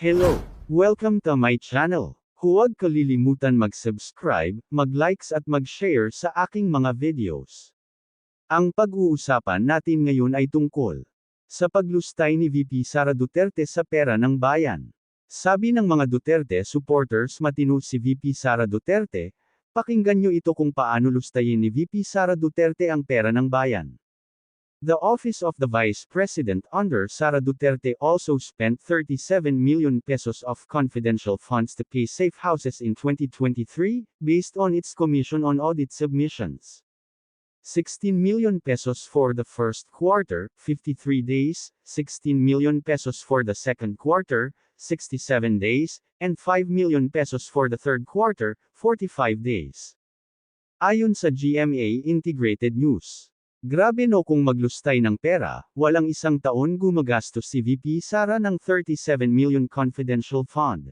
Hello! Welcome to my channel. Huwag kalilimutan mag-subscribe, mag-likes at mag-share sa aking mga videos. Ang pag-uusapan natin ngayon ay tungkol sa paglustay ni VP Sara Duterte sa pera ng bayan. Sabi ng mga Duterte supporters matino si VP Sara Duterte, pakinggan nyo ito kung paano lustayin ni VP Sara Duterte ang pera ng bayan. The office of the Vice President under Sara Duterte also spent 37 million pesos of confidential funds to pay safe houses in 2023, based on its commission on audit submissions. 16 million pesos for the first quarter, 53 days, 16 million pesos for the second quarter, 67 days, and 5 million pesos for the third quarter, 45 days. Ayon sa GMA Integrated News. Grabe no kung maglustay ng pera, walang isang taon gumagastos si VP Sara ng 37 million confidential fund.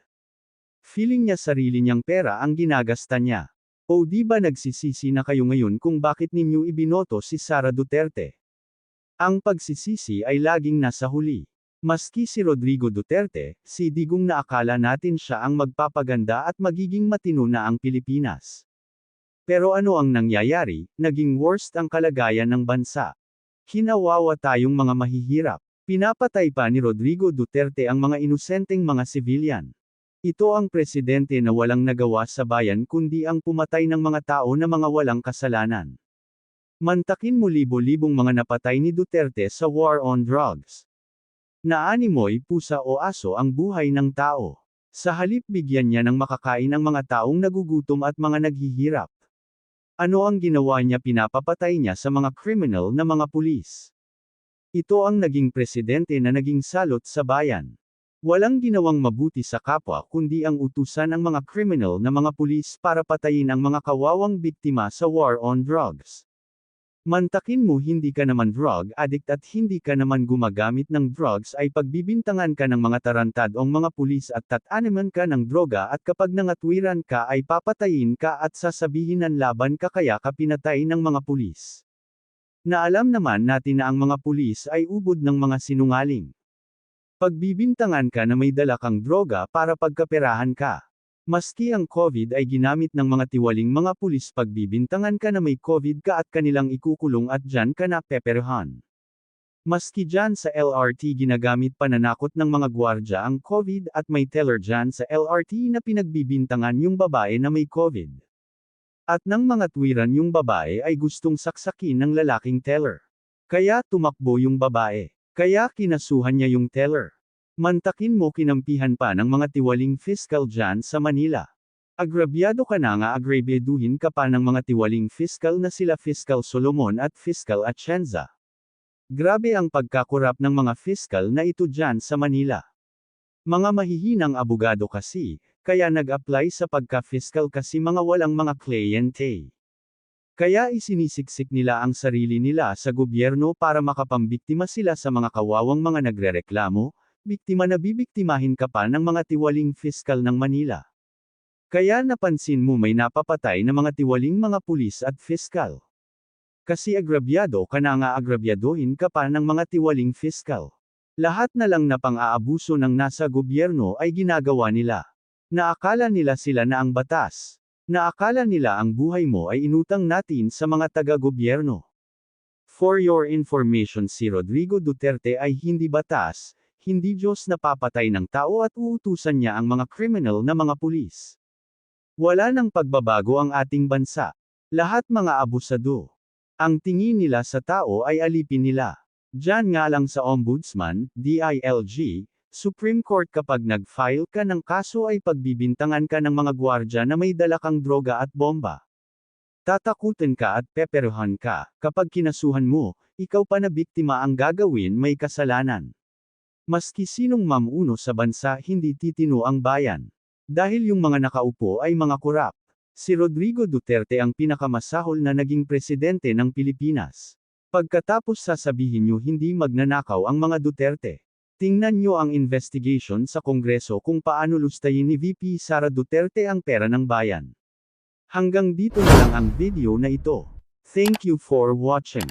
Feeling niya sarili niyang pera ang ginagasta niya. O di ba nagsisisi na kayo ngayon kung bakit ninyo ibinoto si Sara Duterte? Ang pagsisisi ay laging nasa huli. Maski si Rodrigo Duterte, si Digong na akala natin siya ang magpapaganda at magiging matino na ang Pilipinas. Pero ano ang nangyayari, naging worst ang kalagayan ng bansa. Kinawawa tayong mga mahihirap. Pinapatay pa ni Rodrigo Duterte ang mga inosenteng mga civilian. Ito ang presidente na walang nagawa sa bayan kundi ang pumatay ng mga tao na mga walang kasalanan. Mantakin mo libo-libong mga napatay ni Duterte sa war on drugs. Naanimoy pusa o aso ang buhay ng tao. Sa halip bigyan niya ng makakain ang mga taong nagugutom at mga naghihirap. Ano ang ginawa niya pinapapatay niya sa mga criminal na mga pulis? Ito ang naging presidente na naging salot sa bayan. Walang ginawang mabuti sa kapwa kundi ang utusan ng mga criminal na mga pulis para patayin ang mga kawawang biktima sa war on drugs. Mantakin mo hindi ka naman drug addict at hindi ka naman gumagamit ng drugs ay pagbibintangan ka ng mga tarantadong mga pulis at tataniman ka ng droga at kapag nangatwiran ka ay papatayin ka at sasabihin ng laban ka kaya ka pinatay ng mga pulis. Na alam naman natin na ang mga pulis ay ubod ng mga sinungaling. Pagbibintangan ka na may dala kang droga para pagkaperahan ka. Maski ang COVID ay ginamit ng mga tiwaling mga pulis pagbibintangan ka na may COVID ka at kanilang ikukulong at dyan ka na peperhan. Maski dyan sa LRT ginagamit pananakot ng mga gwardya ang COVID at may teller dyan sa LRT na pinagbibintangan yung babae na may COVID. At nang mga tuwiran yung babae ay gustong saksakin ng lalaking teller. Kaya tumakbo yung babae. Kaya kinasuhan niya yung teller. Mantakin mo kinampihan pa ng mga tiwaling fiscal dyan sa Manila. Agrabyado ka na nga agrabyaduhin ka pa ng mga tiwaling fiscal na sila Fiscal Solomon at Fiscal Atienza. Grabe ang pagkakurap ng mga fiscal na ito dyan sa Manila. Mga mahihinang abogado kasi, kaya nag-apply sa pagka-fiscal kasi mga walang mga kliyente. Kaya isinisiksik nila ang sarili nila sa gobyerno para makapambiktima sila sa mga kawawang mga nagrereklamo, biktima na bibiktimahin ka pa ng mga tiwaling fiskal ng Manila. Kaya napansin mo may napapatay na mga tiwaling mga pulis at fiskal. Kasi agrabyado ka na nga agrabyadohin ka pa ng mga tiwaling fiskal. Lahat na lang na pang-aabuso ng nasa gobyerno ay ginagawa nila. Naakala nila sila na ang batas. Naakala nila ang buhay mo ay inutang natin sa mga taga-gobyerno. For your information si Rodrigo Duterte ay hindi batas, hindi Diyos na papatay ng tao at uutusan niya ang mga criminal na mga pulis. Wala nang pagbabago ang ating bansa. Lahat mga abusado. Ang tingin nila sa tao ay alipin nila. Diyan nga lang sa Ombudsman, DILG, Supreme Court kapag nag-file ka ng kaso ay pagbibintangan ka ng mga gwardya na may dala kang droga at bomba. Tatakutin ka at peperuhan ka, kapag kinasuhan mo, ikaw pa na biktima ang gagawin may kasalanan. Maski sinong mamuno sa bansa hindi titino ang bayan. Dahil yung mga nakaupo ay mga kurap. Si Rodrigo Duterte ang pinakamasahol na naging presidente ng Pilipinas. Pagkatapos sasabihin nyo hindi magnanakaw ang mga Duterte. Tingnan nyo ang investigation sa Kongreso kung paano lustayin ni VP Sara Duterte ang pera ng bayan. Hanggang dito na lang ang video na ito. Thank you for watching.